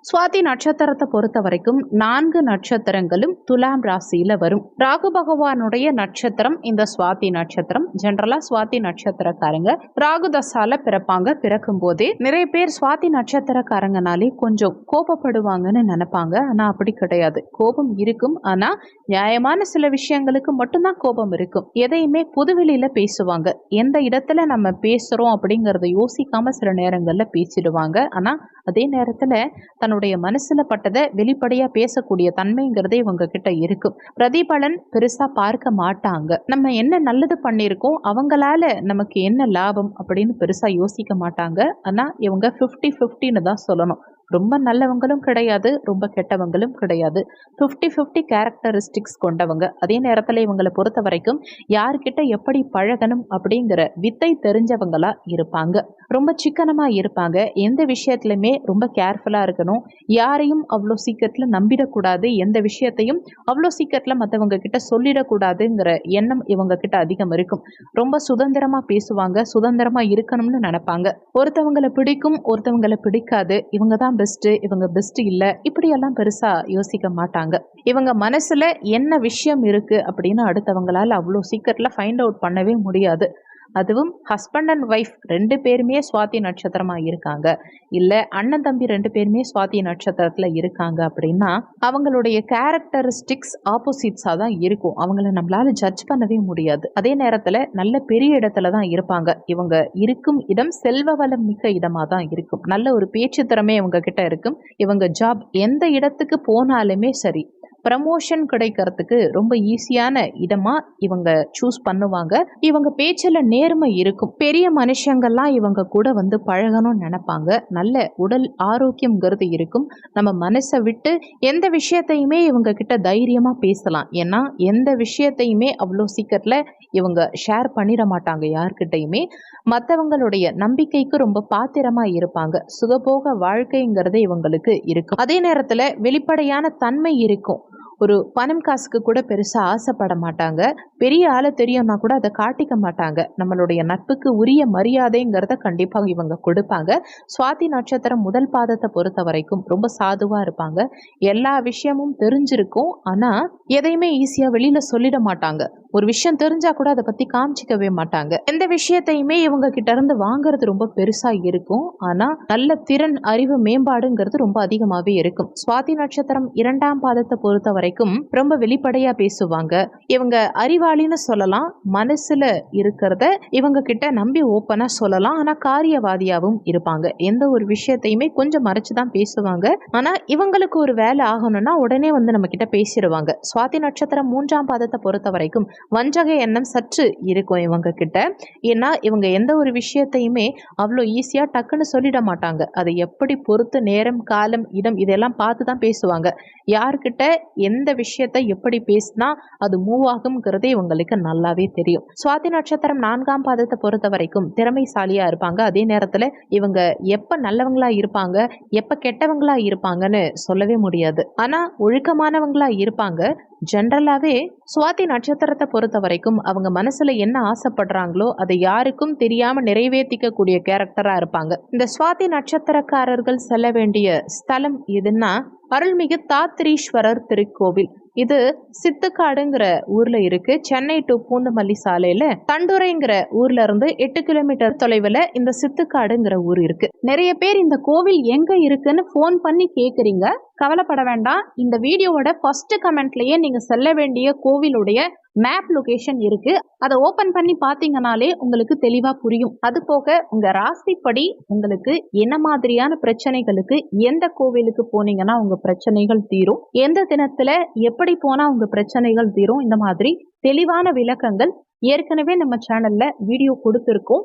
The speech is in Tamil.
சுவாதி நட்சத்திரத்தை பொறுத்த வரைக்கும் நான்கு நட்சத்திரங்களும் துலாம் ராசியில வரும். ராகு பகவானுடைய நட்சத்திரம் இந்த சுவாதி நட்சத்திரம். ஜென்ரலா சுவாதி நட்சத்திரக்காரங்க. ராகு தசால பிறப்பாங்க. பிறக்கும் போதே நிறைய பேர் சுவாதி நட்சத்திரக்காரங்கனாலே கொஞ்சம் கோபப்படுவாங்கன்னு நினைப்பாங்க. ஆனா அப்படி கிடையாது. கோபம் இருக்கும். ஆனா நியாயமான சில விஷயங்களுக்கு மட்டும்தான் கோபம் இருக்கும். எதையுமே புதுவெளியில பேசுவாங்க. எந்த இடத்துல நம்ம பேசுறோம் அப்படிங்கறத யோசிக்காம சில நேரங்கள்ல பேசிடுவாங்க. ஆனா அதே நேரத்துல தன்னுடைய மனசுல பட்டதை வெளிப்படையா பேசக்கூடிய தன்மைங்கிறதே இவங்க கிட்ட இருக்கும் பிரதிபலன் பெருசா பார்க்க மாட்டாங்க. நம்ம என்ன நல்லது பண்ணியிருக்கோம் அவங்களால நமக்கு என்ன லாபம் அப்படின்னு பெருசா யோசிக்க மாட்டாங்க. ஆனா இவங்க ஃபிஃப்டி ஃபிஃப்டின்னு தான் சொல்லணும். ரொம்ப நல்லவங்களும் கிடையாது ரொம்ப கெட்டவங்களும் கிடையாது. ஃபிஃப்டி ஃபிஃப்டி கேரக்டரிஸ்டிக்ஸ் கொண்டவங்க. அதே நேரத்தில் இவங்களை பொறுத்த வரைக்கும் யார்கிட்ட எப்படி பழகணும் அப்படிங்கிற வித்தை தெரிஞ்சவங்களா இருப்பாங்க. ரொம்ப சிக்கனமாக இருப்பாங்க. எந்த விஷயத்துலையுமே ரொம்ப கேர்ஃபுல்லாக இருக்கணும். யாரையும் அவ்வளோ சீக்கிரத்தில் நம்பிடக்கூடாது. எந்த விஷயத்தையும் அவ்வளோ சீக்கிரத்தில் மற்றவங்க கிட்ட சொல்லிடக்கூடாதுங்கிற எண்ணம் இவங்க கிட்ட அதிகம் இருக்கும். ரொம்ப சுதந்திரமாக பேசுவாங்க. சுதந்திரமாக இருக்கணும்னு நினைப்பாங்க. ஒருத்தவங்களை பிடிக்கும் ஒருத்தவங்களை பிடிக்காது. இவங்க தான் பெஸ்ட்டு இவங்க பெஸ்ட்டு இல்லை இப்படியெல்லாம் பெருசாக யோசிக்க மாட்டாங்க. இவங்க மனசில் என்ன விஷயம் இருக்குது அப்படின்னு அடுத்தவங்களால் அவ்வளோ சீக்கிரத்தில் ஃபைண்ட் அவுட் பண்ணவே முடியாது. அதுவும் ஹஸ்பண்ட் அண்ட் ஒய்ஃப் ரெண்டு பேருமே சுவாதி நட்சத்திரமாக இருக்காங்க. இல்லை அண்ணன் தம்பி ரெண்டு பேருமே சுவாதி நட்சத்திரத்தில் இருக்காங்க அப்படின்னா அவங்களுடைய கேரக்டரிஸ்டிக்ஸ் ஆப்போசிட்ஸாக தான் இருக்கும். அவங்கள நம்மளால் ஜட்ஜ் பண்ணவே முடியாது. அதே நேரத்தில் நல்ல பெரிய இடத்துல தான் இருப்பாங்க. இவங்க இருக்கும் இடம் செல்வ வளம் மிக்க இடமாக தான் இருக்கும். நல்ல ஒரு பேச்சு திறமை இவங்க கிட்ட இருக்கும். இவங்க ஜாப் எந்த இடத்துக்கு போனாலுமே சரி. ப்ரமோஷன் கிடைக்கிறதுக்கு ரொம்ப ஈஸியான இடமா இவங்க சூஸ் பண்ணுவாங்க. இவங்க பேச்சில் நேர்மை இருக்கும். பெரிய மனுஷங்கள்லாம் இவங்க கூட வந்து பழகணும்னு நினைப்பாங்க. நல்ல உடல் ஆரோக்கியம்ங்கிறது இருக்கும். நம்ம மனசை விட்டு எந்த விஷயத்தையுமே இவங்க கிட்ட தைரியமாக பேசலாம். ஏன்னா எந்த விஷயத்தையுமே அவ்வளோ சீக்கிரத்தில் இவங்க ஷேர் பண்ணிட மாட்டாங்க யார்கிட்டையுமே. மற்றவங்களுடைய நம்பிக்கைக்கு ரொம்ப பாத்திரமா இருப்பாங்க. சுகபோக வாழ்க்கைங்கிறது இவங்களுக்கு இருக்கும். அதே நேரத்தில் வெளிப்படையான தன்மை இருக்கும். ஒரு பணம் காசுக்கு கூட பெருசாக ஆசைப்பட மாட்டாங்க. பெரிய ஆளை தெரியும்னா கூட அதை காட்டிக்க மாட்டாங்க. நம்மளுடைய நட்புக்கு உரிய மரியாதைங்கிறத கண்டிப்பாக இவங்க கொடுப்பாங்க. சுவாதி நட்சத்திரம் முதல் பாதத்தை பொறுத்த வரைக்கும் ரொம்ப சாதுவாக இருப்பாங்க. எல்லா விஷயமும் தெரிஞ்சிருக்கும். ஆனால் எதையுமே ஈஸியாக வெளியில் சொல்லிட மாட்டாங்க. ஒரு விஷயம் தெரிஞ்சா கூட அதை பற்றி காமிச்சிக்கவே மாட்டாங்க. எந்த விஷயத்தையுமே இவங்க கிட்ட இருந்து வாங்குறது ரொம்ப பெருசாக இருக்கும். ஆனால் நல்ல திறன் அறிவு மேம்பாடுங்கிறது ரொம்ப அதிகமாகவே இருக்கும். சுவாதி நட்சத்திரம் இரண்டாம் பாதத்தை பொறுத்த வரைக்கும் ரொம்ப வெளிப்படையாக பேசுவாங்க. இவங்க அறிவாளின்னு சொல்லலாம் மனசுல இருக்கிறத இவங்க கிட்ட நம்பி ஓப்பனாக சொல்லலாம். ஆனால் காரியவாதியாகவும் இருப்பாங்க. எந்த ஒரு விஷயத்தையுமே கொஞ்சம் மறைச்சு தான் பேசுவாங்க. ஆனால் இவங்களுக்கு ஒரு வேலை ஆகணும்னா உடனே வந்து நம்ம கிட்ட பேசிடுவாங்க. சுவாதி நட்சத்திரம் மூன்றாம் பாதத்தை பொறுத்த வரைக்கும் வஞ்சக எண்ணம் சற்று இருக்கும் இவங்க கிட்ட. ஏன்னா இவங்க எந்த ஒரு விஷயத்தையுமே அவ்வளோ ஈஸியாக டக்குன்னு சொல்லிட மாட்டாங்க. அதை எப்படி பொறுத்து நேரம் காலம் இடம் இதெல்லாம் பார்த்து தான் பேசுவாங்க. யார்கிட்ட எந்த விஷயத்தை எப்படி பேசினா அது மூவ் ஆகுங்கிறதே இவங்களுக்கு நல்லாவே தெரியும். சுவாதி நட்சத்திரம் நான்காம் பாதத்தை பொறுத்த வரைக்கும் திறமைசாலியா இருப்பாங்க. அதே நேரத்தில் இவங்க எப்போ நல்லவங்களா இருப்பாங்க எப்போ கெட்டவங்களா இருப்பாங்கன்னு சொல்லவே முடியாது. ஆனால் ஒழுக்கமானவங்களா இருப்பாங்க. ஜென்ரலாகவே சுவாதி நட்சத்திரத்தை பொறுத்த வரைக்கும் அவங்க மனசுல என்ன ஆசைப்படுறாங்களோ அதை யாருக்கும் தெரியாமல் நிறைவேற்றிக்கக்கூடிய கேரக்டராக இருப்பாங்க. இந்த சுவாதி நட்சத்திரக்காரர்கள் செல்ல வேண்டிய ஸ்தலம் எதுன்னா அருள்மிகு தாத்திரீஸ்வரர் திருக்கோவில். இது சித்துக்காடுங்கிற ஊர்ல இருக்கு. சென்னை டு பூந்தமல்லி சாலையில தண்டுரைங்கிற ஊர்ல இருந்து எட்டு கிலோமீட்டர் தொலைவில் இந்த சித்துக்காடுங்கிற ஊர் இருக்கு. நிறைய பேர் இந்த கோவில் எங்க இருக்குன்னு ஃபோன் பண்ணி கேக்குறீங்க. கவலைப்பட வேண்டாம். இந்த வீடியோவோட ஃபர்ஸ்ட் கமெண்ட்லயே நீங்க செல்ல வேண்டிய கோவிலுடைய மேப் லொகேஷன் இருக்கு. அதை ஓபன் பண்ணி பாத்தீங்கனாலே உங்களுக்கு தெளிவா புரியும். அது போக உங்க ராசிப்படி உங்களுக்கு என்ன மாதிரியான பிரச்சனைகளுக்கு எந்த கோவிலுக்கு போனீங்கன்னா உங்க பிரச்சனைகள் தீரும். எந்த தினத்துல எப்படி போனா உங்க பிரச்சனைகள் தீரும். இந்த மாதிரி தெளிவான விளக்கங்கள் ஏற்கனவே நம்ம சேனல்ல வீடியோ கொடுத்துருக்கோம்.